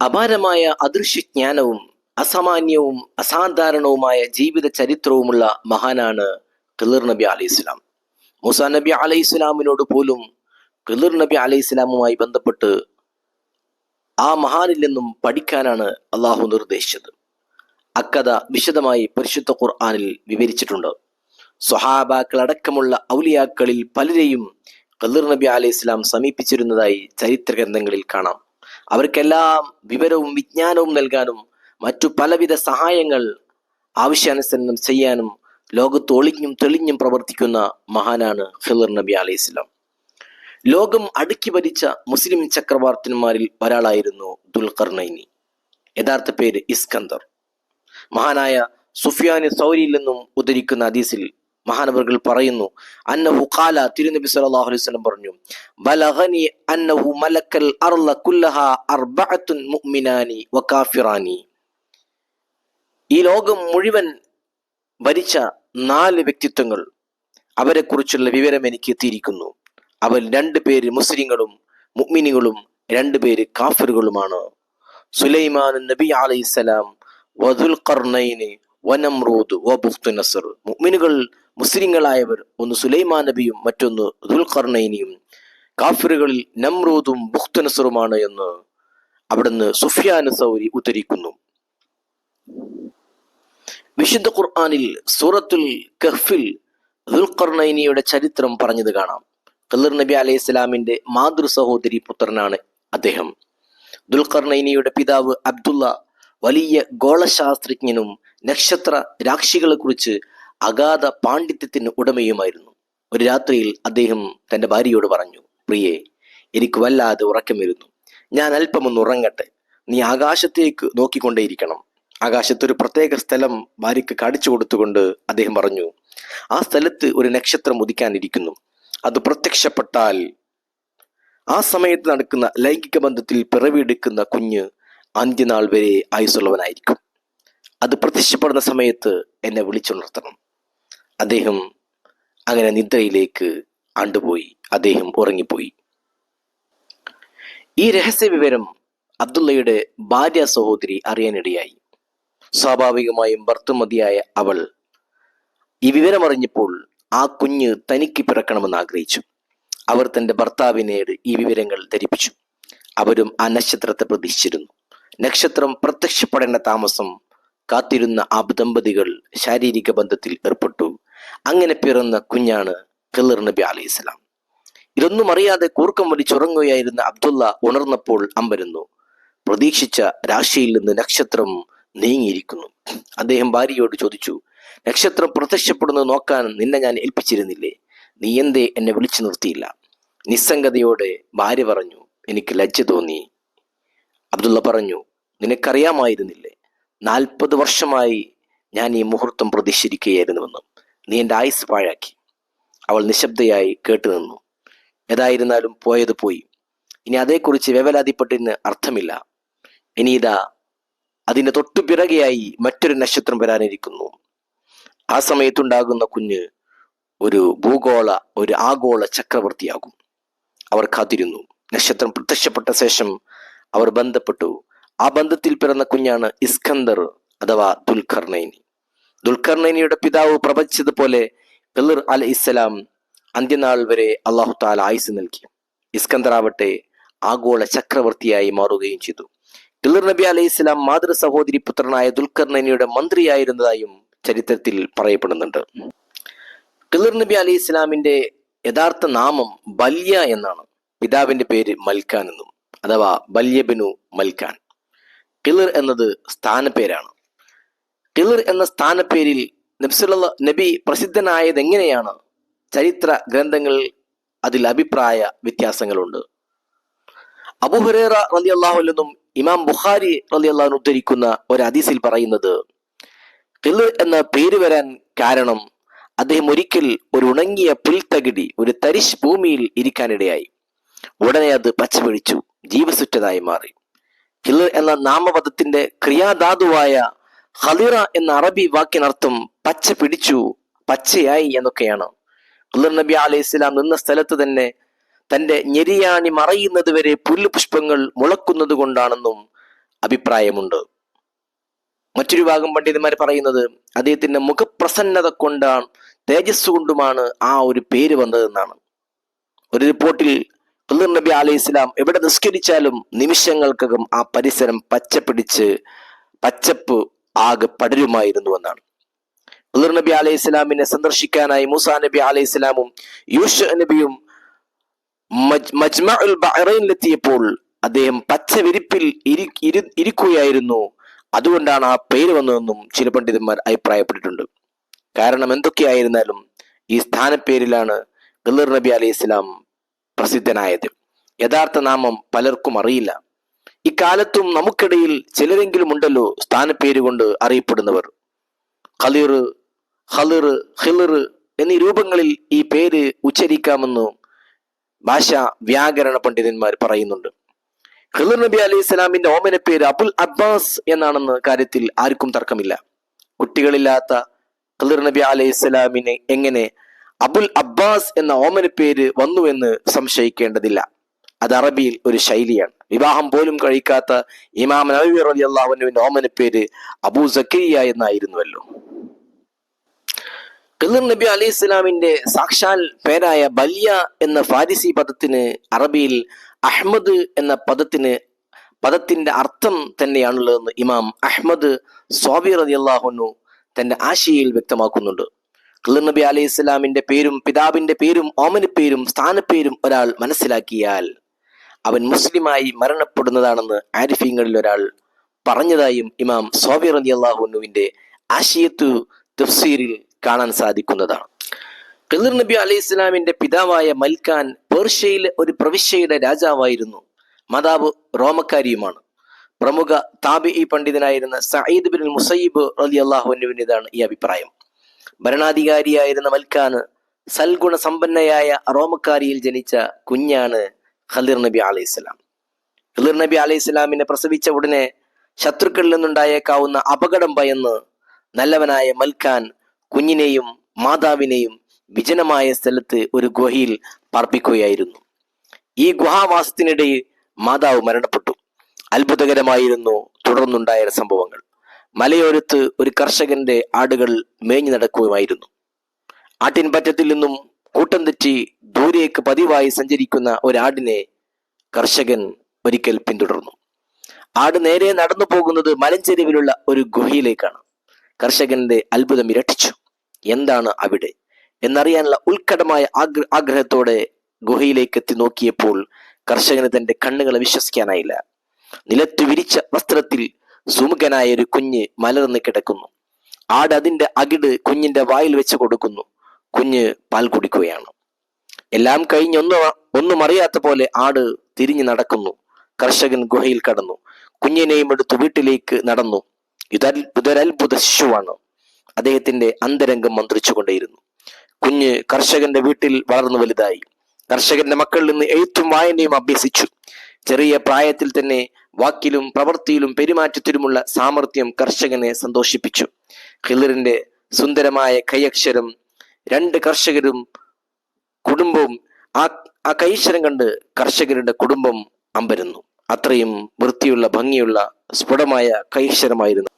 അപാരമായ അദൃശ്യജ്ഞാനവും അസാമാന്യവും അസാധാരണവുമായ ജീവിത ചരിത്രവുമുള്ള മഹാനാണ് ഖിളിർ നബി അലൈഹി ഇസ്ലാം മൂസ നബി അലൈഹി ഇസ്ലാമിനോട് പോലും ഖിളിർ നബി അലൈഹി ഇസ്ലാമുമായി ബന്ധപ്പെട്ട് ആ മഹാനിൽ നിന്നും പഠിക്കാനാണ് അള്ളാഹു നിർദ്ദേശിച്ചത്. അക്കഥ വിശദമായി പരിശുദ്ധ ഖുർആാനിൽ വിവരിച്ചിട്ടുണ്ട്. സ്വഹാബാക്കൾ അടക്കമുള്ള ഔലിയാക്കളിൽ പലരെയും ഖദർ നബി അലൈഹി ഇസ്ലാം സമീപിച്ചിരുന്നതായി ചരിത്ര ഗ്രന്ഥങ്ങളിൽ കാണാം. അവർക്കെല്ലാം വിവരവും വിജ്ഞാനവും നൽകാനും മറ്റു പലവിധ സഹായങ്ങൾ ആവശ്യാനുസരണം ചെയ്യാനും ലോകത്ത് ഒളിഞ്ഞും തെളിഞ്ഞും പ്രവർത്തിക്കുന്ന മഹാനാണ് ഹിദർ നബി അലൈഹി ഇസ്ലാം ലോകം അടുക്കി ഭരിച്ച മുസ്ലിം ചക്രവർത്തിന്മാരിൽ ഒരാളായിരുന്നു ദുൽഖർനൈനി യഥാർത്ഥ പേര് ഇസ്കന്ദർ. മഹാനായ സുഫിയാന് സൗരിയിൽ നിന്നും ഉദ്ധരിക്കുന്ന ഹദീസിൽ മഹാനവറുകൾ പറയുന്നു അന്നഹു ഖാല തിരുനബി സല്ലല്ലാഹു അലൈഹി വസല്ലം പറഞ്ഞു ബലഗനി അന്നഹു മലക്കൽ അർള കുല്ലഹ അർബഅത്തുൻ മുഅ്മിനാനി വകാഫിറാനി ഈ ലോകം മുഴുവൻ ഭരിച്ച നാല് വ്യക്തിത്വങ്ങൾ അവരെ കുറിച്ചുള്ള വിവരം എനിക്ക് എത്തിയിരിക്കുന്നു. അവർ രണ്ടു പേര് മുസ്ലിങ്ങളും മുഅ്മിനികളും രണ്ടു പേര് കാഫിറുകളുമാണ്. സുലൈമാൻ നബി അലൈഹിസ്സലാം വദുൽ ഖർനൈന് വനമ്രൂദ് വബുഖ്തു നസർ മുഅ്മിനുകൾ മുസ്ലിങ്ങളായവർ ഒന്ന് സുലൈമാൻ നബിയും മറ്റൊന്ന് ദുൽഖർനൈനിയും കാഫിറുകളിൽ നമ്രൂദും ബുഖ്തു നസറുമാണ് എന്ന് അവിടുന്ന് സുഫിയാൻ സൗരി ഉദ്ധരിക്കുന്നു. വിശുദ്ധ ഖുർആാനിൽ സൂറത്തുൽ കഹ്ഫിൽ ദുൽഖർനൈനിയുടെ ചരിത്രം പറഞ്ഞത് കാണാം. ഖിളർ നബി അലൈഹി സ്വലാമിന്റെ മാതൃ സഹോദരി പുത്രനാണ് അദ്ദേഹം. ദുൽഖർനൈനിയുടെ പിതാവ് അബ്ദുള്ള വലിയ ഗോളശാസ്ത്രജ്ഞനും നക്ഷത്ര കുറിച്ച് അഗാധ പാണ്ഡിത്യത്തിന് ഉടമയുമായിരുന്നു. ഒരു രാത്രിയിൽ അദ്ദേഹം തന്റെ ഭാര്യയോട് പറഞ്ഞു പ്രിയെ എനിക്ക് വല്ലാതെ ഉറക്കം വരുന്നു ഞാൻ അല്പമൊന്ന് ഉറങ്ങട്ടെ. നീ ആകാശത്തേക്ക് നോക്കിക്കൊണ്ടേയിരിക്കണം. ആകാശത്തൊരു പ്രത്യേക സ്ഥലം ഭാര്യയ്ക്ക് കാണിച്ചു കൊടുത്തുകൊണ്ട് അദ്ദേഹം പറഞ്ഞു ആ സ്ഥലത്ത് ഒരു നക്ഷത്രം ഉദിക്കാനിരിക്കുന്നു. അത് പ്രത്യക്ഷപ്പെട്ടാൽ ആ സമയത്ത് നടക്കുന്ന ലൈംഗിക ബന്ധത്തിൽ പിറവിയെടുക്കുന്ന കുഞ്ഞ് അന്ത്യനാൾ വരെ ആയുസുള്ളവനായിരിക്കും അത് പ്രത്യക്ഷപ്പെടുന്ന സമയത്ത് എന്നെ വിളിച്ചുണർത്തണം അദ്ദേഹം അങ്ങനെ നിദ്രയിലേക്ക് ആണ്ടുപോയി. അദ്ദേഹം ഉറങ്ങിപ്പോയി. ഈ രഹസ്യ വിവരം അബ്ദുള്ളയുടെ ഭാര്യ സഹോദരി അറിയാനിടയായി. സ്വാഭാവികമായും ഭർത്തുമതിയായ അവൾ ഈ വിവരമറിഞ്ഞപ്പോൾ ആ കുഞ്ഞ് തനിക്ക് പിറക്കണമെന്ന് ആഗ്രഹിച്ചു. അവർ തന്റെ ഭർത്താവിനേട് ഈ വിവരങ്ങൾ ധരിപ്പിച്ചു. അവരും ആ നക്ഷത്രത്തെ പ്രതീക്ഷിച്ചിരുന്നു നക്ഷത്രം പ്രത്യക്ഷപ്പെടേണ്ട താമസം കാത്തിരുന്ന ആ ദമ്പതികൾ ശാരീരിക ബന്ധത്തിൽ ഏർപ്പെട്ടു. അങ്ങനെ പിറന്ന കുഞ്ഞാണ് ഖിളർ നബി അലൈഹി സ്വലാം. ഇതൊന്നും അറിയാതെ കൂർക്കം വലിച്ചുറങ്ങുകയായിരുന്ന അബ്ദുള്ള ഉണർന്നപ്പോൾ അമ്പരുന്നു. പ്രതീക്ഷിച്ച രാശിയിൽ നിന്ന് നക്ഷത്രം നീങ്ങിയിരിക്കുന്നു. അദ്ദേഹം ഭാര്യയോട് ചോദിച്ചു നക്ഷത്രം പ്രത്യക്ഷപ്പെടുന്നത് നോക്കാൻ നിന്നെ ഞാൻ ഏൽപ്പിച്ചിരുന്നില്ലേ? നീ എന്തേ എന്നെ വിളിച്ചു നിർത്തിയില്ല? നിസ്സംഗതയോടെ ഭാര്യ പറഞ്ഞു എനിക്ക് ലജ്ജ തോന്നി. അബ്ദുള്ള പറഞ്ഞു നിനക്കറിയാമായിരുന്നില്ലേ? നാൽപ്പത് വർഷമായി ഞാൻ ഈ മുഹൂർത്തം പ്രതീക്ഷിക്കുകയായിരുന്നുവെന്നും നീ എന്റെ ആയുസ് പാഴാക്കി. അവൾ നിശബ്ദയായി കേട്ടു നിന്നു. ഏതായിരുന്നാലും പോയത് പോയി. ഇനി അതേക്കുറിച്ച് വേവലാതിപ്പെട്ടിന് അർത്ഥമില്ല. ഇനി ഇതാ അതിന്റെ തൊട്ടു പിറകെയായി മറ്റൊരു നക്ഷത്രം വരാനിരിക്കുന്നു. ആ സമയത്തുണ്ടാകുന്ന കുഞ്ഞ് ഒരു ഭൂഗോള ഒരു ആഗോള ചക്രവർത്തിയാകും. അവർ കാത്തിരുന്നു. നക്ഷത്രം പ്രത്യക്ഷപ്പെട്ട ശേഷം അവർ ബന്ധപ്പെട്ടു. ആ ബന്ധത്തിൽ പിറന്ന കുഞ്ഞാണ് ഇസ്കന്ദർ അഥവാ ദുൽഖർണൈനി. ദുൽഖർണൈനിയുടെ പിതാവ് പ്രവചിച്ചതുപോലെ ഖിളിർ അൽ ഇസ്ലാം അന്ത്യനാൾ വരെ അള്ളാഹു താല ആയുസ് നൽകി. ഇസ്കന്ദർ ആവട്ടെ ആഗോള ചക്രവർത്തിയായി മാറുകയും ചെയ്തു. ഖിളിർ നബി അലൈഹി ഇസ്ലാം മാതൃ സഹോദരി പുത്രനായ ദുൽഖർണൈനിയുടെ മന്ത്രിയായിരുന്നതായും ചരിത്രത്തിൽ പറയപ്പെടുന്നുണ്ട്. ഖിളിർ നബി അലൈഹി ഇസ്ലാമിന്റെ യഥാർത്ഥ നാമം ബല്യ എന്നാണ്. പിതാവിന്റെ പേര് മൽക്കാൻ എന്നും അഥവാ ബല്യബിനു മൽക്കാൻ ഖിളിർ എന്നത് സ്ഥാനപ്പേരാണ്. കിളിർ എന്ന സ്ഥാനപ്പേരിൽ നബ്സുല്ല നബി പ്രസിദ്ധനായത് എങ്ങനെയാണ്? ചരിത്ര ഗ്രന്ഥങ്ങൾ അതിൽ അഭിപ്രായ വ്യത്യാസങ്ങളുണ്ട്. അബുഹുറേറ റലി അള്ളാഹുലെന്നും ഇമാം ബുഖാരി റലി അള്ളാഹു ഉദ്ധരിക്കുന്ന ഒരു ഹദീസിൽ പറയുന്നത് ഖിളിർ എന്ന പേര് വരാൻ കാരണം അദ്ദേഹം ഒരിക്കൽ ഒരു ഉണങ്ങിയ പുൽത്തകിടി ഒരു തരിശ് ഭൂമിയിൽ ഇരിക്കാനിടയായി. ഉടനെ അത് പച്ചപിടിച്ചു ജീവസുറ്റതായി മാറി. ഹിലർ എന്ന നാമപദത്തിന്റെ ക്രിയാധാതുവായ ഹലിറ എന്ന അറബി വാക്കിനർത്ഥം പച്ച പിടിച്ചു പച്ചയായി എന്നൊക്കെയാണ്. ഹിലർ നബി അലൈഹി ഇസ്ലാം നിന്ന സ്ഥലത്ത് തന്നെ തന്റെ ഞെരിയാണി മറയുന്നത് വരെ പുല്ലുപുഷ്പങ്ങൾ മുളക്കുന്നത് കൊണ്ടാണെന്നും അഭിപ്രായമുണ്ട്. മറ്റൊരു ഭാഗം പണ്ഡിതന്മാർ പറയുന്നത് അദ്ദേഹത്തിന്റെ മുഖപ്രസന്നത കൊണ്ടാണ് തേജസ് കൊണ്ടുമാണ് ആ ഒരു പേര് വന്നതെന്നാണ്. ഒരു റിപ്പോർട്ടിൽ ഖുദർ നബി അലൈഹി ഇസ്ലാം എവിടെ നിസ്കരിച്ചാലും നിമിഷങ്ങൾക്കകം ആ പരിസരം പച്ചപ്പിടിച്ച് പച്ചപ്പ് ആകെ പടരുമായിരുന്നു എന്നാണ്. ഖുദർ നബി അലൈഹി ഇസ്ലാമിനെ സന്ദർശിക്കാനായി മൂസാ നബി അലൈഹി ഇസ്ലാമും യൂഷ നബിയും മജ്- മജ്മഉൽ അദ്ദേഹം പച്ച വിരിപ്പിൽ ഇരി ഇരു- ഇരിക്കുകയായിരുന്നു. അതുകൊണ്ടാണ് ആ പേര് വന്നതെന്നും ചില പണ്ഡിതന്മാർ അഭിപ്രായപ്പെട്ടിട്ടുണ്ട്. കാരണം എന്തൊക്കെയായിരുന്നാലും ഈ സ്ഥാനപ്പേരിലാണ് ഖിളർ നബി അലൈഹി ഇസ്ലാം പ്രസിദ്ധനായത്. യഥാർത്ഥ നാമം പലർക്കും അറിയില്ല. ഇക്കാലത്തും നമുക്കിടയിൽ ചിലരെങ്കിലും ഉണ്ടല്ലോ സ്ഥാനപ്പേര് കൊണ്ട് അറിയപ്പെടുന്നവർ. ഖലീർ ഖലിർ ഖിളിർ എന്നീ രൂപങ്ങളിൽ ഈ പേര് ഉച്ചരിക്കാമെന്ന് ഭാഷ വ്യാകരണ പണ്ഡിതന്മാർ പറയുന്നുണ്ട്. ഖിളിർ നബി അലൈഹി സ്വലാമിന്റെ ഓമന പേര് അബുൽ അബ്ബാസ് എന്നാണെന്ന് കാര്യത്തിൽ ആർക്കും തർക്കമില്ല. കുട്ടികളില്ലാത്ത ഖിളിർ നബി അലൈഹി സ്വലാമിനെ എങ്ങനെ അബുൽ അബ്ബാസ് എന്ന ഓമന പേര് വന്നുവെന്ന് സംശയിക്കേണ്ടതില്ല. അത് അറബിയിൽ ഒരു ശൈലിയാണ്. വിവാഹം പോലും കഴിക്കാത്ത ഇമാം നബി റബി അള്ളാഹുവിന്റെ ഓമന പേര് അബൂ സക്കരിയ എന്നായിരുന്നുവല്ലോ. ഖിളിർ നബി അലി ഇസ്ലാമിന്റെ സാക്ഷാൽ പേരായ ബല്യ എന്ന ഫാരിസി പദത്തിന് അറബിയിൽ അഹ്മദ് എന്ന പദത്തിന് പദത്തിന്റെ അർത്ഥം തന്നെയാണുള്ളതെന്ന് ഇമാം അഹ്മദ് സ്വാബി റതി അള്ളാഹുനു തന്റെ ആശയിൽ വ്യക്തമാക്കുന്നുണ്ട്. ഖിളിർ നബി അലൈഹി സ്വലാമിന്റെ പേരും പിതാവിന്റെ പേരും ഓമനപ്പേരും സ്ഥാനപ്പേരും ഒരാൾ മനസ്സിലാക്കിയാൽ അവൻ മുസ്ലിമായി മരണപ്പെടുന്നതാണെന്ന് ആരിഫീങ്ങളിൽ ഒരാൾ പറഞ്ഞതായും ഇമാം സോബിർ അലി അള്ളാഹുനുവിന്റെ ആശയത്തു തഫ്സീരിൽ കാണാൻ സാധിക്കുന്നതാണ്. ഖിളിർ നബി അലൈഹി ഇസ്ലാമിന്റെ പിതാവായ മൽക്കാൻ പേർഷ്യയിലെ ഒരു പ്രവിശ്യയുടെ രാജാവായിരുന്നു. മാതാവ് റോമക്കാരിയുമാണ്. പ്രമുഖ താബി പണ്ഡിതനായിരുന്ന സയ്യിദ് ബിൻ മുസൈബ് റലി അള്ളാഹുനുവിന്റെതാണ് ഈ അഭിപ്രായം. ഭരണാധികാരിയായിരുന്ന മൽക്കാന് സൽഗുണ സമ്പന്നയായ റോമക്കാരിയിൽ ജനിച്ച കുഞ്ഞാണ് ഖലീർ നബി അലൈഹി സ്വലാം. നബി അലൈഹി സ്വലാമിനെ പ്രസവിച്ച ഉടനെ ശത്രുക്കളിൽ നിന്നുണ്ടായേക്കാവുന്ന അപകടം ഭയന്ന് നല്ലവനായ മൽക്കാൻ കുഞ്ഞിനെയും മാതാവിനെയും വിജനമായ സ്ഥലത്ത് ഒരു ഗുഹയിൽ പാർപ്പിക്കുകയായിരുന്നു. ഈ ഗുഹാവാസത്തിനിടയിൽ മാതാവ് മരണപ്പെട്ടു. അത്ഭുതകരമായിരുന്നു തുടർന്നുണ്ടായ സംഭവങ്ങൾ. മലയോരത്ത് ഒരു കർഷകന്റെ ആടുകൾ മേഞ്ഞു നടക്കുകയായിരുന്നു ആട്ടിൻപറ്റത്തിൽ നിന്നും കൂട്ടം തെറ്റി ദൂരേക്ക് പതിവായി സഞ്ചരിക്കുന്ന ഒരാടിനെ കർഷകൻ ഒരിക്കൽ പിന്തുടർന്നു. ആട് നേരെ നടന്നു പോകുന്നത് മലഞ്ചെരിവിലുള്ള ഒരു ഗുഹയിലേക്കാണ്. കർഷകന്റെ അത്ഭുതം ഇരട്ടിച്ചു. എന്താണ് അവിടെ? എന്നറിയാനുള്ള ഉത്കടമായ ആഗ്ര ആഗ്രഹത്തോടെ ഗുഹയിലേക്ക് എത്തി നോക്കിയപ്പോൾ കർഷകന് തന്റെ കണ്ണുകളെ വിശ്വസിക്കാനായില്ല. നിലത്തു വിരിച്ച വസ്ത്രത്തിൽ സുമുഖനായ ഒരു കുഞ്ഞ് മലർന്ന് കിടക്കുന്നു. ആട് അതിന്റെ അകിട് കുഞ്ഞിന്റെ വായിൽ വെച്ച് കൊടുക്കുന്നു. കുഞ്ഞ് പാൽ കുടിക്കുകയാണ്. എല്ലാം കഴിഞ്ഞ് ഒന്നും ഒന്നും അറിയാത്ത പോലെ ആട് തിരിഞ്ഞു നടക്കുന്നു. കർഷകൻ ഗുഹയിൽ കടന്നു. കുഞ്ഞിനെയും എടുത്ത് വീട്ടിലേക്ക് നടന്നു. ഇതൊരു ഇതൊരത്ഭുത ശിശുവാണ്. അദ്ദേഹത്തിന്റെ അന്തരംഗം മന്ത്രിച്ചുകൊണ്ടേയിരുന്നു. കുഞ്ഞ് കർഷകന്റെ വീട്ടിൽ വളർന്നു വലുതായി. കർഷകന്റെ മക്കളിൽ നിന്ന് എഴുത്തും വായനയും അഭ്യസിച്ചു. ചെറിയ പ്രായത്തിൽ തന്നെ വാക്കിലും പ്രവൃത്തിയിലും പെരുമാറ്റത്തിലുമുള്ള സാമർഥ്യം കർഷകനെ സന്തോഷിപ്പിച്ചു. ഹിലറിന്റെ സുന്ദരമായ കൈയക്ഷരം രണ്ട് കർഷകരും കുടുംബവും ആ ആ കൈശ്വരം കണ്ട് കർഷകരുടെ കുടുംബം അമ്പരുന്നു. അത്രയും വൃത്തിയുള്ള ഭംഗിയുള്ള സ്ഫുടമായ കൈശ്വരമായിരുന്നു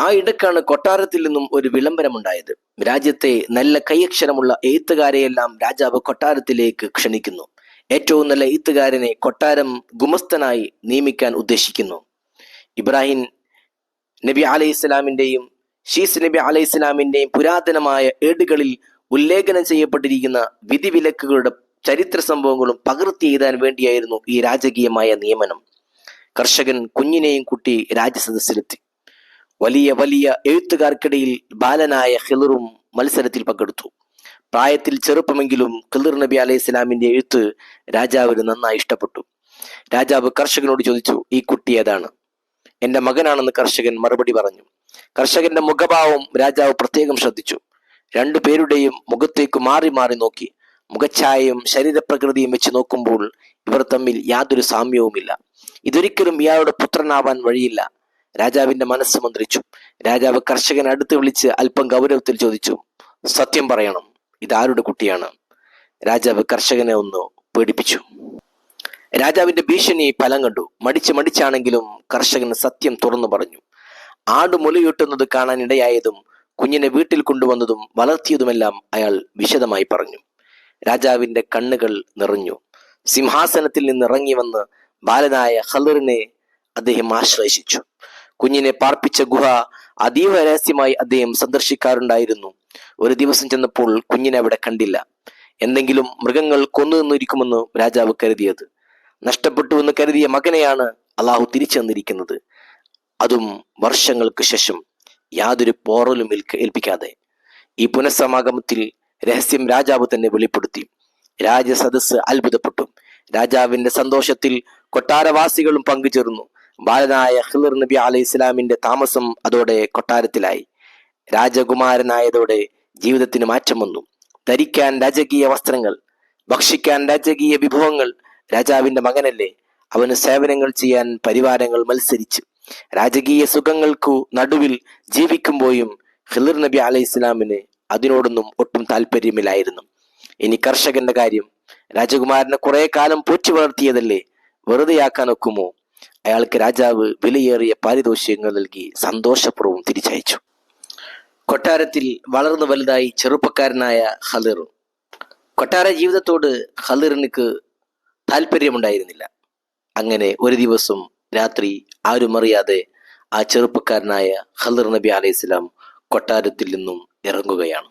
ആ ഇടക്കാണ് കൊട്ടാരത്തിൽ നിന്നും ഒരു വിളംബരമുണ്ടായത്. രാജ്യത്തെ നല്ല കൈയക്ഷരമുള്ള എഴുത്തുകാരെയെല്ലാം രാജാവ് കൊട്ടാരത്തിലേക്ക് ക്ഷണിക്കുന്നു. ഏറ്റവും നല്ല എഴുത്തുകാരനെ കൊട്ടാരം ഗുമസ്തനായി നിയമിക്കാൻ ഉദ്ദേശിക്കുന്നു. ഇബ്രാഹിം നബി അലൈഹി ഇസ്ലാമിന്റെയും ഷീസ് നബി അലൈഹി ഇസ്ലാമിന്റെയും പുരാതനമായ ഏടുകളിൽ ഉല്ലേഖനം ചെയ്യപ്പെട്ടിരിക്കുന്ന വിധിവിലക്കുകളുടെ ചരിത്ര സംഭവങ്ങളും പകർത്തി എഴുതാൻ വേണ്ടിയായിരുന്നു ഈ രാജകീയമായ നിയമനം. കർഷകൻ കുഞ്ഞിനെയും കുട്ടി രാജ്യസദസ്സിലെത്തി. വലിയ വലിയ എഴുത്തുകാർക്കിടയിൽ ബാലനായ ഹിലറും മത്സരത്തിൽ പങ്കെടുത്തു. പ്രായത്തിൽ ചെറുപ്പമെങ്കിലും ഖിളിർ നബി അലൈഹി ഇസ്ലാമിന്റെ എഴുത്ത് രാജാവിന് നന്നായി ഇഷ്ടപ്പെട്ടു. രാജാവ് കർഷകനോട് ചോദിച്ചു ഈ കുട്ടി ഏതാണ്? എന്റെ മകനാണെന്ന് കർഷകൻ മറുപടി പറഞ്ഞു. കർഷകന്റെ മുഖഭാവം രാജാവ് പ്രത്യേകം ശ്രദ്ധിച്ചു. രണ്ടു പേരുടെയും മുഖത്തേക്ക് മാറി മാറി നോക്കി. മുഖഛായയും ശരീരപ്രകൃതിയും വെച്ച് നോക്കുമ്പോൾ ഇവർ തമ്മിൽ യാതൊരു സാമ്യവുമില്ല. ഇതൊരിക്കലും ഇയാളുടെ പുത്രനാവാൻ വഴിയില്ല. രാജാവിന്റെ മനസ്സ് മന്ത്രിച്ചു. രാജാവ് കർഷകൻ അടുത്ത് വിളിച്ച് അല്പം ഗൗരവത്തിൽ ചോദിച്ചു സത്യം പറയണം. ഇതാരുടെ കുട്ടിയാണ്? രാജാവ് കർഷകനെ ഒന്ന് പേടിപ്പിച്ചു. രാജാവിന്റെ ഭീഷണി ഫലം കണ്ടു. മടിച്ച് മടിച്ചാണെങ്കിലും കർഷകൻ സത്യം തുറന്നു പറഞ്ഞു. ആട് മുലയൂട്ടുന്നത് കാണാൻ ഇടയായതും കുഞ്ഞിനെ വീട്ടിൽ കൊണ്ടുവന്നതും വളർത്തിയതുമെല്ലാം അയാൾ വിശദമായി പറഞ്ഞു. രാജാവിന്റെ കണ്ണുകൾ നിറഞ്ഞു. സിംഹാസനത്തിൽ നിന്ന് ഇറങ്ങി വന്ന് ബാലനായ ഹലറിനെ അദ്ദേഹം ആശ്ലേഷിച്ചു കുഞ്ഞിനെ പാർപ്പിച്ച ഗുഹ അതീവ രഹസ്യമായി അദ്ദേഹം സന്ദർശിക്കാറുണ്ടായിരുന്നു. ഒരു ദിവസം ചെന്നപ്പോൾ കുഞ്ഞിനെ അവിടെ കണ്ടില്ല. എന്തെങ്കിലും മൃഗങ്ങൾ കൊന്നു നിന്നിരിക്കുമെന്ന് രാജാവ് കരുതിയത്. നഷ്ടപ്പെട്ടു എന്ന് കരുതിയ മകനെയാണ് അള്ളാഹു തിരിച്ചു തന്നിരിക്കുന്നത്. അതും വർഷങ്ങൾക്ക് ശേഷം യാതൊരു പോറലും ഏൽപ്പിക്കാതെ. ഈ പുനഃസമാഗമത്തിൽ രഹസ്യം രാജാവ് തന്നെ വെളിപ്പെടുത്തി. രാജസദസ് അത്ഭുതപ്പെട്ടു. രാജാവിന്റെ സന്തോഷത്തിൽ കൊട്ടാരവാസികളും പങ്കുചേർന്നു. ബാലനായ ഖിളിർ നബി അലൈഹി ഇസ്ലാമിന്റെ താമസം അതോടെ കൊട്ടാരത്തിലായി. രാജകുമാരനായതോടെ ജീവിതത്തിന് മാറ്റം വന്നു. ധരിക്കാൻ രാജകീയ വസ്ത്രങ്ങൾ ഭക്ഷിക്കാൻ രാജകീയ വിഭവങ്ങൾ രാജാവിന്റെ മകനല്ലേ? അവന് സേവനങ്ങൾ ചെയ്യാൻ പരിവാരങ്ങൾ മത്സരിച്ചു. രാജകീയ സുഖങ്ങൾക്കു നടുവിൽ ജീവിക്കുമ്പോഴും ഖിളിർ നബി അലൈഹി ഇസ്ലാമിന് അതിനോടൊന്നും ഒട്ടും താല്പര്യമില്ലായിരുന്നു ഇനി കർഷകന്റെ കാര്യം രാജകുമാരനെ കുറെ കാലം പോറ്റി വളർത്തിയതല്ലേ? വെറുതെയാക്കാൻ ഒക്കുമോ? അയാൾക്ക് രാജാവ് വിലയേറിയ പാരിതോഷികങ്ങൾ നൽകി സന്തോഷപൂർവം തിരിച്ചയച്ചു. കൊട്ടാരത്തിൽ വളർന്നു വലുതായി ചെറുപ്പക്കാരനായ ഹലിർ കൊട്ടാര ജീവിതത്തോട് ഹലിറിനിക്ക് താല്പര്യമുണ്ടായിരുന്നില്ല അങ്ങനെ ഒരു ദിവസം രാത്രി ആരും അറിയാതെ ആ ചെറുപ്പക്കാരനായ ഹലിർ നബി അലൈഹി സ്വലാം കൊട്ടാരത്തിൽ നിന്നും ഇറങ്ങുകയാണ്.